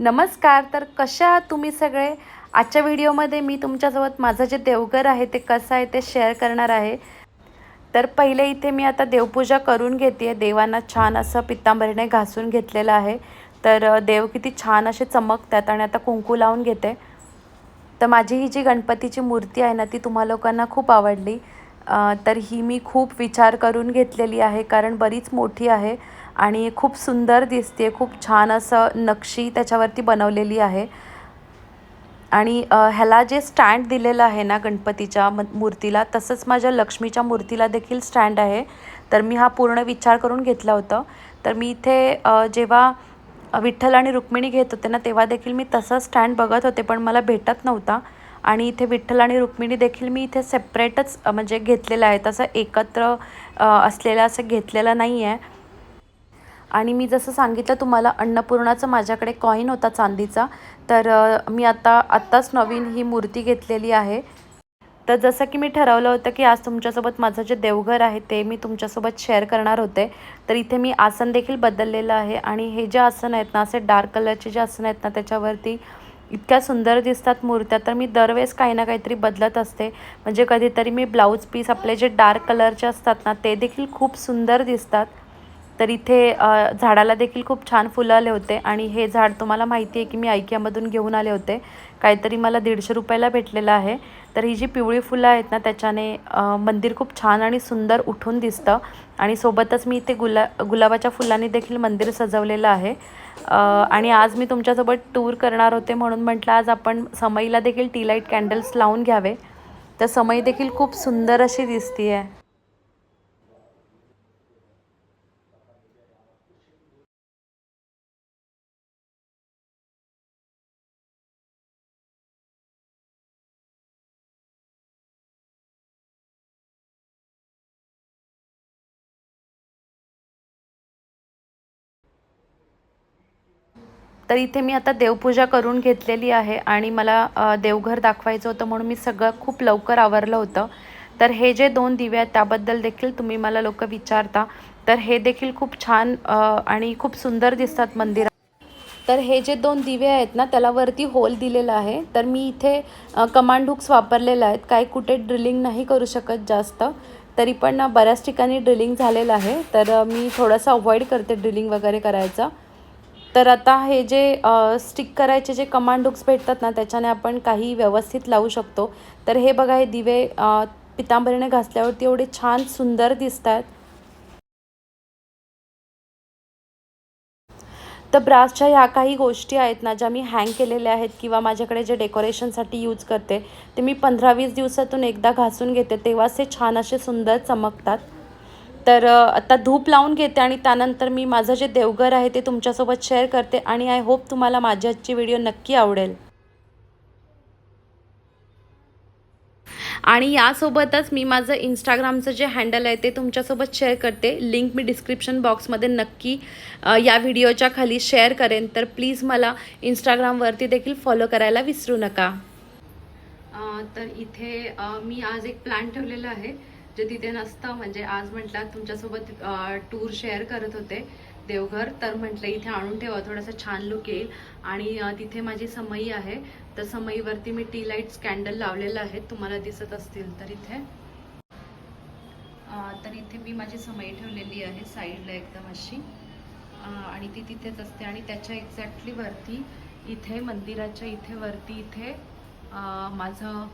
नमस्कार तर कशा आहात तुम्ही सगळे? आजच्या व्हिडिओमध्ये मी तुमच्यासोबत माझं जे देवघर आहे ते कसं आहे ते शेअर करणार आहे. तर पहिले इथे मी आता देवपूजा करून घेते देवांना छान असं पित्तांबरीने घासून घेतलेलं आहे. तर देव किती छान असे चमकतात आणि आता कुंकू लावून घेते. तर माझी ही जी गणपतीची मूर्ती आहे ना ती तुम्हा लोकांना खूप आवडली. तर ही मी खूप विचार करून घेतलेली आहे कारण बरीच मोठी आहे आणि खूप सुंदर दिसते खूप छान असं नक्षी त्याच्यावरती बनवलेली आहे. आणि ह्याला जे स्टँड दिलेलं आहे ना गणपतीच्या म मूर्तीला तसंच माझ्या लक्ष्मीच्या मूर्तीला देखील स्टँड आहे. तर मी हा पूर्ण विचार करून घेतला होता. तर मी इथे जेव्हा विठ्ठल आणि रुक्मिणी घेत होते ना तेव्हा देखील मी तसं स्टँड बघत होते पण मला भेटत नव्हता. आणि इथे विठ्ठल आणि रुक्मिणी देखील मी इथे सेपरेटच म्हणजे घेतलेलं आहे तसं एकत्र असलेलं असं घेतलेलं नाही आहे आणि मी जसं सांगितलं तुम्हाला अन्नपूर्णाचं माझ्याकडे कॉईन होता चांदीचा. तर मी आता आत्ताच नवीन ही मूर्ती घेतलेली आहे. तर जसं की मी ठरवलं होतं की आज तुमच्यासोबत माझं जे देवघर आहे ते मी तुमच्यासोबत शेअर करणार होते. तर इथे मी आसन देखील बदललेलं आहे आणि हे जे आसन आहेत ना असे डार्क कलरचे जे आसन आहेत ना त्याच्यावरती इतक्या सुंदर दिसतात मूर्त्या. तर मी दरवेळेस काही ना काहीतरी बदलत असते. म्हणजे कधीतरी मी ब्लाऊज पीस आपले जे डार्क कलरचे असतात ना ते देखील खूप सुंदर दिसतात. तर इथे झाडाला देखील खूप छान फुलं आले होते आणि हे झाड तुम्हाला माहिती आहे की मी ऐक्यामधून घेऊन आले होते. काहीतरी मला दीडशे रुपयाला भेटलेलं आहे. तर ही जी पिवळी फुलं आहेत ना त्याच्याने मंदिर खूप छान आणि सुंदर उठून दिसतं आणि सोबतच मी इथे गुला गुलाबाच्या फुलांनी देखील मंदिर सजवलेलं आहे. आणि आज मी तुमच्यासोबत टूर करणार होते म्हणून म्हटलं आज आपण समईला देखील टी लाइट कॅन्डल्स लावून घ्यावे. तर समई देखील खूप सुंदर अशी दिसती आहे तर इथे मी आता देवपूजा करून घेतलेली आहे आणि मला देवघर दाखवायचं होतं म्हणून मी सगळं खूप लवकर आवरलं होतं. तर हे जे दोन दिवे आहेत त्याबद्दल देखील तुम्ही मला लोक विचारता. तर हे देखील खूप छान आणि खूप सुंदर दिसतात मंदिरात तर हे जे दोन दिवे आहेत ना त्याला वरती होल दिलेला आहे. तर मी इथे कमांड हुक्स वापरलेले आहेत. काही कुठे ड्रिलिंग नाही करू शकत जास्त. तरी पण बऱ्याच ठिकाणी ड्रिलिंग झालेलं आहे. तर मी थोडंसं अवॉइड करते ड्रिलिंग वगैरे करायचं. तर आता हे जे स्टिक करायचे जे कमांड हुक्स भेटतात ना त्याच्याने आपण काही व्यवस्थित लावू शकतो. तर हे बघा हे दिवे पितांबरीने घासल्यावरती एवढे छान सुंदर दिसत आहेत तर ब्रासच्या ह्या काही गोष्टी आहेत ना ज्या मी हँग केलेल्या आहेत किंवा माझ्याकडे जे डेकोरेशनसाठी यूज करते ते मी पंधरा वीस दिवसातून एकदा घासून घेते तेव्हाच ते छान असे सुंदर चमकतात. तर आता धूप लावून घेते आणि त्यानंतर मी माझं जे देवघर आहे ते तुमच्यासोबत शेअर करते आणि आय होप तुम्हाला माझी आजची व्हिडिओ नक्की आवडेल. आणि यासोबतच मी माझं इंस्टाग्रामचं जे हँडल आहे ते तुमच्यासोबत शेअर करते. लिंक मी डिस्क्रिप्शन बॉक्समध्ये नक्की या व्हिडिओच्या खाली शेअर करेन. तर प्लीज मला इंस्टाग्रामवरती देखील फॉलो करायला विसरू नका. तर इथे मी आज एक प्लॅन ठेवलेला आहे. जे तिथे नसतं म्हणजे आज म्हटलं तुमच्यासोबत टूर शेअर करत होते देवघर तर म्हटलं इथे आणून ठेवा थोडासा छान लुक येईल. आणि तिथे माझी समई आहे तर समईवरती मी टी लाईट्स कॅन्डल लावलेलं आहे तुम्हाला दिसत असतील तर इथे. तर इथे मी माझी समई ठेवलेली आहे साईडला एकदम अशी. आणि ती तिथेच असते. आणि त्याच्या एक्झॅक्टली वरती इथे मंदिराच्या इथे वरती इथे माझं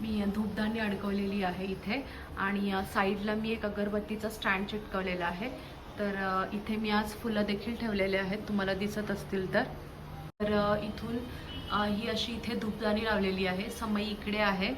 मी धूपदाणी अडकवलेली आहे इथे. आणि साईडला मी एक अगरबत्तीचा स्टँड चिटकवलेला आहे. तर इथे मी आज फुलं देखील ठेवलेले आहेत. तुम्हाला दिसत असतील तर. तर इथून ही अशी इथे धूपदाणी लावलेली आहे. समई इकडे आहे.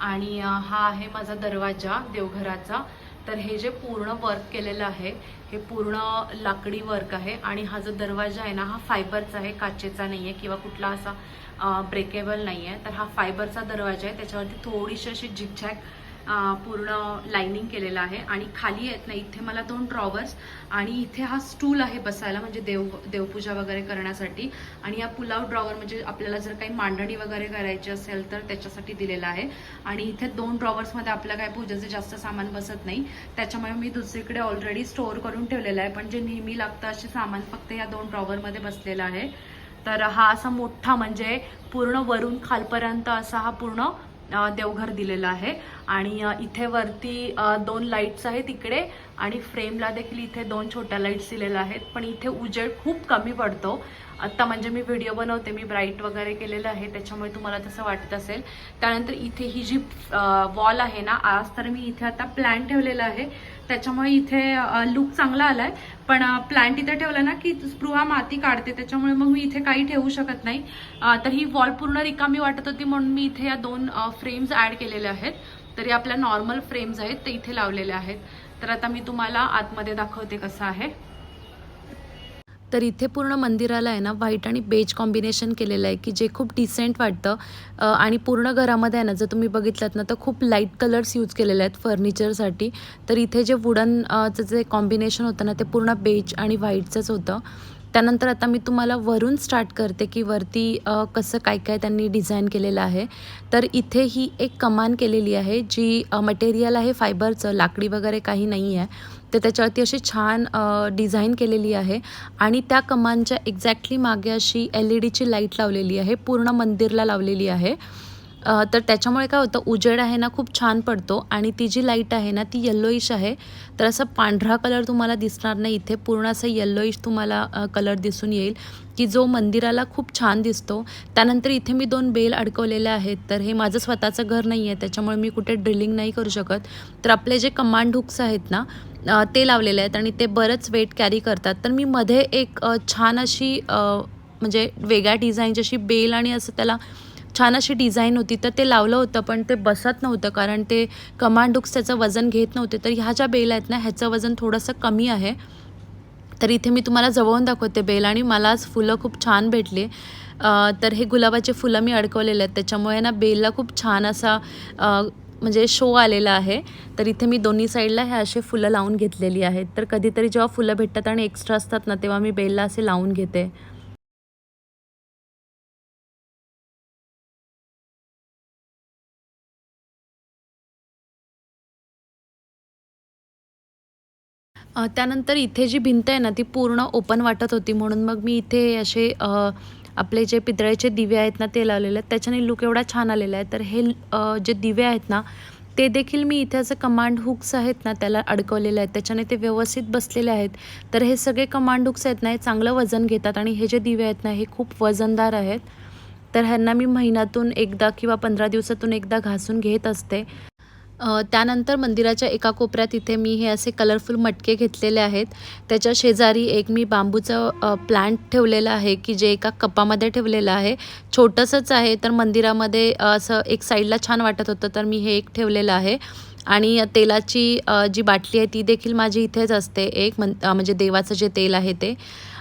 आणि हा आहे माझा दरवाजा देवघराचा. तर हे जे पूर्ण वर्क केलेलं आहे हे पूर्ण लाकडी वर्क आहे आणि हा जो दरवाजा आहे ना हा फायबरचा आहे काचेचा नाही आहे किंवा कुठला असा ब्रेकेबल नाही आहे तर हा फायबरचा दरवाजा आहे त्याच्यावरती थोडीशी अशी झिकझॅक पूर्ण लाइनिंग केलेलं आहे. आणि खाली आहेत ना इथे मला दोन ड्रॉवर्स आणि इथे हा स्टूल आहे बसायला म्हणजे देव देवपूजा वगैरे करण्यासाठी. आणि या पुलाव ड्रॉवर म्हणजे आपल्याला जर काही मांडणी वगैरे करायची असेल तर त्याच्यासाठी दिलेला आहे. आणि इथे दोन ड्रॉवर्समध्ये आपलं काय पूजेचं जास्त सामान बसत नाही. त्याच्यामुळे मी दुसरीकडे ऑलरेडी स्टोअर करून ठेवलेलं आहे. पण जे नेहमी लागतं असे सामान फक्त या दोन ड्रॉवरमध्ये बसलेलं आहे. तर हा असा मोठा म्हणजे पूर्ण वरून खालपर्यंत असा हा पूर्ण देवघर दिलेलं आहे. आणि इथे वरती दोन लाईट्स आहेत. इकडे आणि फ्रेमला देखील इथे दोन छोट्या लाईट्स दिलेल्या आहेत पण इथे उजेड खूप कमी पडतो. आत्ता म्हणजे मी व्हिडिओ बनवते मी ब्राईट वगैरे केलेलं आहे त्याच्यामुळे तुम्हाला तसं वाटत असेल. त्यानंतर इथे ही जी वॉल आहे ना आज तर मी इथे आता प्लॅन ठेवलेला आहे. त्याच्यामुळे इथे लुक चांगला आलाय पण प्लॅन्ट इथे ठेवला ना की स्पृहा माती काढते त्याच्यामुळे मग मी इथे काही ठेवू शकत नाही. तर ही वॉल पूर्ण रिकामी वाटत होती म्हणून मी इथे या दोन फ्रेम्स ॲड केलेल्या आहेत. तरी आपल्या नॉर्मल फ्रेम्स आहेत ते इथे लावलेले आहेत. तर आता मी तुम्हाला आतमध्ये दाखवते कसं आहे. तर इथे पूर्ण मंदिराला आहे ना व्हाईट आणि बेज कॉम्बिनेशन केलेलं आहे की जे खूप डिसेंट वाटतं. आणि पूर्ण घरामध्ये आहे ना जर तुम्ही बघितलात ना तर खूप लाइट कलर्स यूज केलेले आहेत फर्निचरसाठी तर इथे जे वुडनचं जे कॉम्बिनेशन होतं ना ते पूर्ण बेज आणि व्हाईटचंच होतं. त्यानंतर आता मी तुम्हाला वरून स्टार्ट करते की वरती कसं काय काय त्यांनी डिझाईन केलेलं आहे. तर इथे ही एक कमान केलेली आहे जी मटेरियल आहे फायबरचं लाकडी वगैरे काही नाही आहे. तर त्याच्यावरती अशी छान डिझाईन केलेली आहे. आणि त्या कमानच्या एक्झॅक्टली मागे अशी एल ई डीची लाइट लावलेली आहे पूर्ण मंदिरला लावलेली आहे. तर त्याच्यामुळे काय होतं उजेड आहे ना खूप छान पडतो आणि ती जी लाइट आहे ना ती येल्लोईश आहे. तर असं पांढरा कलर तुम्हाला दिसणार नाही. इथे पूर्ण असं येल्लोईश तुम्हाला कलर दिसून येईल की जो मंदिराला खूप छान दिसतो. त्यानंतर इथे मी दोन बेल अडकवलेले आहेत. तर हे माझं स्वतःचं घर नाही आहे. त्याच्यामुळे मी कुठे ड्रिलिंग नाही करू शकत. तर आपले जे कमांड हुक्स आहेत ना ते लावलेले आहेत आणि ते बरंच वेट कॅरी करतात. तर मी मध्ये एक छान अशी म्हणजे वेगळ्या डिझाईनची अशी बेल आणि असं त्याला छान अशी डिझाईन होती तर ते लावलं होतं पण ते बसत नव्हतं कारण ते कमांड हुक्स त्याचं वजन घेत नव्हते. तर ह्या ज्या बेल आहेत ना ह्याचं वजन थोडंसं कमी आहे. तर इथे मी तुम्हाला जवळून दाखवते बेल आणि मला आज फुलं खूप छान भेटले. तर हे गुलाबाचे फुलं मी अडकवलेले आहेत. त्याच्यामुळे ना बेलला खूप छान असा म्हणजे शो आलेला आहे. तर इथे मी दोन्ही साईडला हे असे फुलं लावून घेतलेली आहेत. तर कधीतरी जेव्हा फुलं भेटतात आणि एक्स्ट्रा असतात ना तेव्हा मी बेलला असे लावून घेते. त्यानंतर इथे जी भिंत आहे ना ती पूर्ण ओपन वाटत होती. म्हणून मग मी इथे असे आपले जे पितळेचे दिवे आहेत ना ते लावलेले आहेत. त्याच्याने लुक एवढा छान आलेला आहे. तर हे जे दिवे आहेत ना ते देखील मी इथे असं कमांड हुक्स आहेत ना त्याला अडकवलेले आहेत. त्याच्याने ते व्यवस्थित बसलेले आहेत. तर हे सगळे कमांड हुक्स आहेत ना हे चांगलं वजन घेतात. आणि हे जे दिवे आहेत ना हे खूप वजनदार आहेत. तर ह्यांना मी महिन्यातून एकदा किंवा पंधरा दिवसातून एकदा घासून घेत असते. त्यानंतर मंदिराच्या एका कोपऱ्यात इथे मी हे असे कलरफुल मटके घेतलेले आहेत. त्याच्या शेजारी एक मी बांबूचं प्लांट ठेवलेलं आहे की जे एका कपामध्ये ठेवलेलं आहे. छोटंसंच आहे तर मंदिरामध्ये असं एक साईडला छान वाटत होतं तर मी हे एक ठेवलेलं आहे. आणि तेलाची जी बाटली आहे ती देखील माझी इथेच असते. एक मन म्हणजे देवाचं जे तेल आहे ते.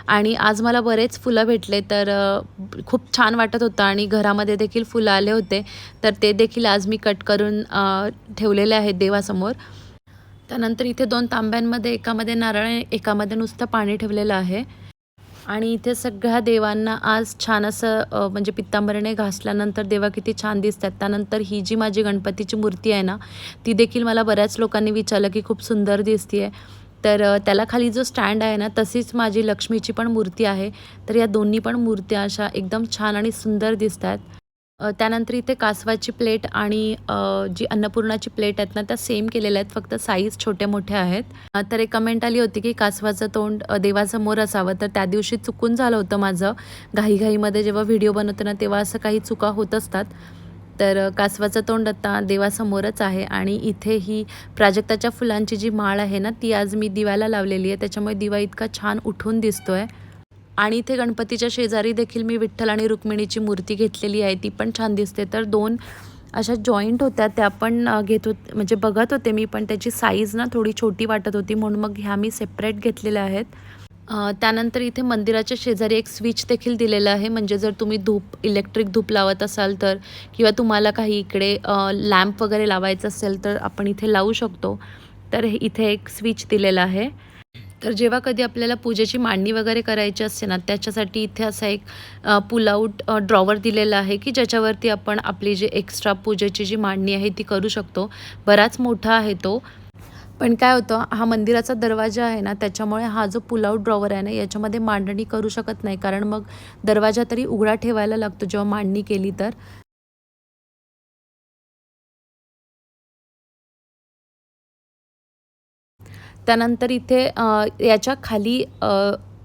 आणि आज मला बरेच फुलं भेटले तर खूप छान वाटत होतं आणि घरामध्ये देखील फुलं आले होते. तर ते देखील आज मी कट करून ठेवलेले आहेत देवासमोर. त्यानंतर इथे दोन तांब्यांमध्ये एकामध्ये नारळ आणि एकामध्ये नुसतं पाणी ठेवलेलं आहे. आणि इथे सगळ्या देवांना आज छान असं म्हणजे पित्तांबरीने घासल्यानंतर देवा किती छान दिसतात. त्यानंतर ही जी माझी गणपतीची मूर्ती आहे ना ती देखील मला बऱ्याच लोकांनी विचारलं की खूप सुंदर दिसते आहे तर त्याला खाली जो स्टँड आहे ना तशीच माझी लक्ष्मीची पण मूर्ती आहे. तर या दोन्ही पण मूर्त्या अशा एकदम छान आणि सुंदर दिसत आहेत त्यानंतर इथे कासवाची प्लेट आणि जी अन्नपूर्णाची प्लेट आहेत ना त्या सेम केलेल्या आहेत फक्त साईज छोट्या मोठ्या आहेत तर एक कमेंट आली होती की कासवाचं तोंड देवासमोर असावं. तर त्या दिवशी चुकून झालं होतं माझं. घाईघाईमध्ये जेव्हा व्हिडिओ बनवते ना तेव्हा असं काही चुका होत असतात. तर कासवाचं तोंड आता देवासमोरच आहे आणि इथे ही प्राजक्ताच्या फुलांची जी माळ आहे ना ती आज मी दिव्याला लावलेली आहे. त्याच्यामुळे दिवा इतका छान उठून दिसतो आहे आणि इथे गणपतीच्या शेजारी देखील मी विठ्ठल आणि रुक्मिणीची मूर्ती घेतलेली आहे. ती पण छान दिसते. तर दोन अशा जॉईंट होत्या. त्या पण घेत होत म्हणजे बघत होते मी पण त्याची साईज ना थोडी छोटी वाटत होती. म्हणून मग ह्या मी सेपरेट घेतलेल्या आहेत. त्यानंतर इथे मंदिराच्या शेजारी एक स्विच देखील दिलेलं आहे. म्हणजे जर तुम्ही धूप इलेक्ट्रिक धूप लावत असाल तर किंवा तुम्हाला काही इकडे लॅम्प वगैरे लावायचं असेल तर आपण इथे लावू शकतो. तर हे- इथे एक स्विच दिलेला आहे. तर जेव्हा कधी आपल्याला पूजेची मांडणी वगैरे करायची असते ना त्याच्यासाठी इथे असा एक पुलआउट ड्रॉवर दिलेला आहे की ज्याच्यावरती आपण आपली जी एक्स्ट्रा पूजेची जी मांडणी आहे ती करू शकतो. बराच मोठा आहे तो. पण काय होतं हा मंदिराचा दरवाजा आहे ना त्याच्यामुळे हा जो पुलआउट ड्रॉवर आहे ना याच्यामध्ये मांडणी करू शकत नाही. कारण मग दरवाजा तरी उघडा ठेवायला लागतो जेव्हा मांडणी केली तर. त्यानंतर इथे याच्या खाली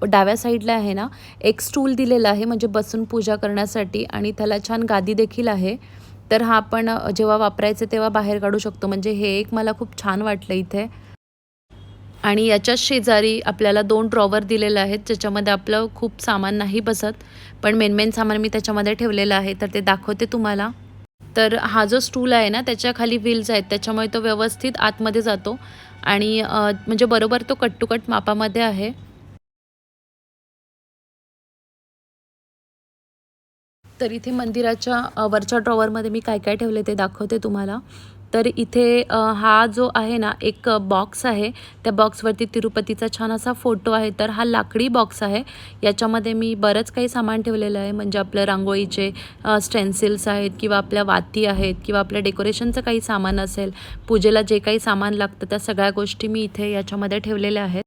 डाव्या साईडला आहे ना एक स्टूल दिलेला आहे म्हणजे बसून पूजा करण्यासाठी. आणि त्याला छान गादी देखील आहे. तर हा आपण जेव्हा वापरायचं तेव्हा बाहेर काढू शकतो. म्हणजे हे एक मला खूप छान वाटलं इथे. आणि याच्याच शेजारी आपल्याला दोन ड्रॉवर दिलेले आहेत ज्याच्यामध्ये आपलं खूप सामान नाही बसत. पण मेन मेन सामान मी त्याच्यामध्ये ठेवलेलं आहे तर ते दाखवते तुम्हाला. तर हा जो स्टूल आहे ना त्याच्याखाली व्हील्स आहेत. त्याच्यामुळे तो व्यवस्थित आतमध्ये जातो. आणि म्हणजे बरोबर तो कट टू कट मापामध्ये आहे. तर इथे मंदिराच्या वरच्या ड्रॉवरमध्ये मी काय काय ठेवले ते दाखवते तुम्हाला. तर इथे हा जो आहे ना एक बॉक्स आहे. त्या बॉक्सवरती तिरुपतीचा छान असा फोटो आहे. तर हा लाकडी बॉक्स आहे. याच्यामध्ये मी बरंच काही सामान ठेवलेलं आहे. म्हणजे आपलं रांगोळीचे स्टेन्सिल्स आहेत किंवा आपल्या वाती आहेत किंवा आपल्या डेकोरेशनचं काही सामान असेल पूजेला जे काही सामान लागतं त्या सगळ्या गोष्टी मी इथे याच्यामध्ये ठेवलेल्या आहेत.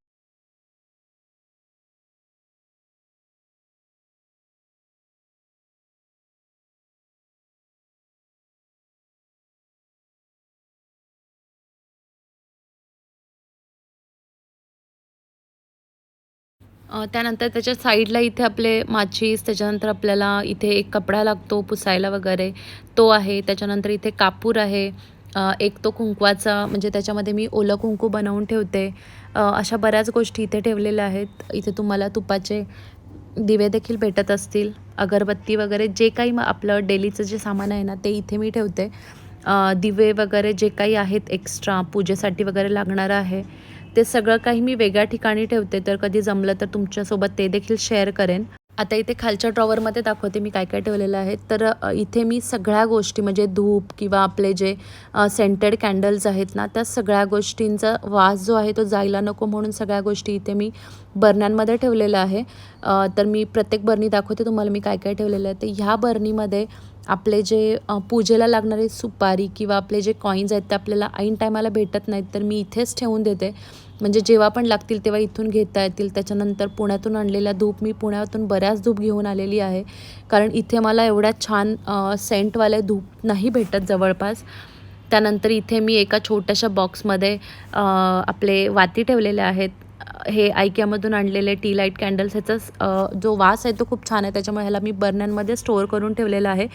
त्यानंतर त्याच्या साईडला इथे आपले माचीस त्याच्यानंतर आपल्याला इथे एक कपडा लागतो पुसायला वगैरे. तो आहे. त्याच्यानंतर इथे कापूर आहे. एक तो कुंकवाचा म्हणजे त्याच्यामध्ये मी ओलं कुंकू बनवून ठेवते. अशा बऱ्याच गोष्टी इथे ठेवलेल्या आहेत. इथे तुम्हाला तुपाचे दिवे देखील भेटत असतील. अगरबत्ती वगैरे जे काही मग आपलं डेलीचं जे सामान आहे ना ते इथे मी ठेवते. दिवे वगैरे जे काही आहेत एक्स्ट्रा पूजेसाठी वगैरे लागणारं आहे. ते सगळं काही मी वेगळ्या ठिकाणी ठेवते. तर कधी जमलं तर तुमच्यासोबत ते देखील शेअर करेन. आता इथे खालच्या ड्रॉवरमध्ये दाखवते मी काय काय ठेवलेलं आहे. तर इथे मी सगळ्या गोष्टी म्हणजे धूप किंवा आपले जे सेंटेड कॅन्डल्स आहेत ना त्या सगळ्या गोष्टींचा वास जो आहे तो जायला नको म्हणून सगळ्या गोष्टी इथे मी बरण्यांमध्ये ठेवलेलं आहे. तर मी प्रत्येक बरणी दाखवते तुम्हाला मी काय काय ठेवलेलं आहे. तर ह्या बरणीमध्ये आपले जे पूजेला लागणारे सुपारी किंवा आपले जे कॉईन्स आहेत ते आपल्याला ऐन टायमाला भेटत नाहीत तर मी इथेच ठेवून देते. म्हणजे जेव्हा पण लागतील तेव्हा इथून घेता येतील. त्याच्यानंतर पुण्यातून आणलेल्या धूप मी पुण्यातून बऱ्याच धूप घेऊन आलेली आहे. कारण इथे मला एवढ्या छान सेंटवाले धूप नाही भेटत जवळपास. त्यानंतर इथे मी एका छोट्याशा बॉक्समध्ये आपले वाती ठेवलेले आहेत. हे आयक्यामधून आणलेले टी लाइट कॅन्डल्स ह्याचा जो वास आहे तो खूप छान आहे. त्याच्यामुळे ह्याला मी बर्नरमध्ये स्टोअर करून ठेवलेला आहे.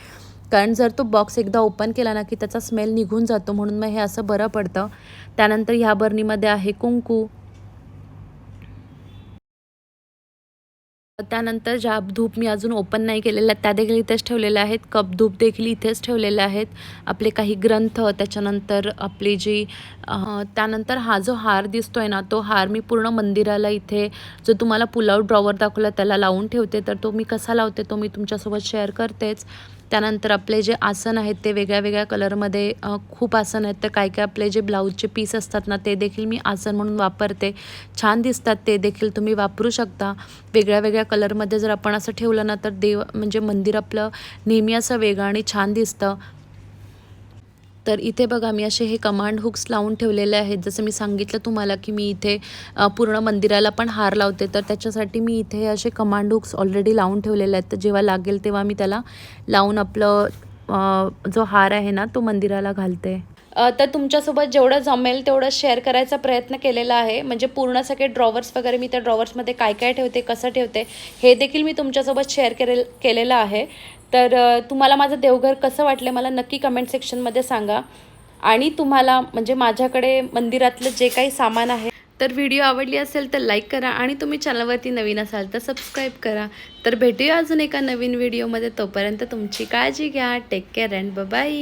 कारण जर तो बॉक्स एकदा ओपन केला ना की त्याचा स्मेल निघून जातो म्हणून मग हे असं बरं पडतं. त्यानंतर ह्या बरणीमध्ये आहे कुंकू. त्यानंतर ज्या धूप मी अजून ओपन नाही केलेल्या त्या देखील इथेच ठेवलेल्या आहेत. कप धूप देखील इथेच ठेवलेले आहेत. आपले काही ग्रंथ त्याच्यानंतर आपली जी त्यानंतर हा जो हार दिसतोय ना तो हार मी पूर्ण मंदिराला इथे जो तुम्हाला पुलाव ड्रॉवर दाखवला त्याला लावून ठेवते. तर तो मी कसा लावते तो मी तुमच्यासोबत शेअर करतेच. त्यानंतर आपले जे आसन आहेत ते वेगळ्या वेगळ्या कलरमध्ये खूप आसन आहेत. तर काय काय आपले जे ब्लाऊजचे पीस असतात ना ते देखील मी आसन म्हणून वापरते. छान दिसतात ते देखील तुम्ही वापरू शकता. वेगळ्या वेगळ्या कलरमध्ये जर आपण असं ठेवलं ना तर देव म्हणजे मंदिर आपलं नेहमी असं वेगळं आणि छान दिसतं. तर इथे बघा मी असे हे कमांड हुक्स लावून ठेवलेले आहेत. जसं मी सांगितलं तुम्हाला की मी इथे पूर्ण मंदिराला पण हार लावते. तर त्याच्यासाठी मी इथे असे कमांड हुक्स ऑलरेडी लावून ठेवलेले आहेत. तर जेव्हा लागेल तेव्हा मी त्याला लावून आपलं जो हार आहे ना तो मंदिराला घालते. तर तुमच्यासोबत जेवढं जमेल तेवढं शेअर करायचा प्रयत्न केलेला आहे. म्हणजे पूर्ण सगळे ड्रॉवर्स वगैरे मी त्या ड्रॉवर्समध्ये काय काय ठेवते कसं ठेवते हे देखील मी तुमच्यासोबत शेअर केले केलेलं आहे. तर तुम्हाला माझं देवघर कसं वाटलं मला नक्की कमेंट सेक्शनमध्ये सांगा. आणि तुम्हाला म्हणजे माझ्याकडे मंदिरातलं जे काही सामान आहे तर व्हिडिओ आवडली असेल तर लाईक करा आणि तुम्ही चॅनलवरती नवीन असाल तर सबस्क्राईब करा. तर भेटूया अजून एका नवीन व्हिडिओमध्ये तोपर्यंत तुमची काळजी घ्या. Take care and bye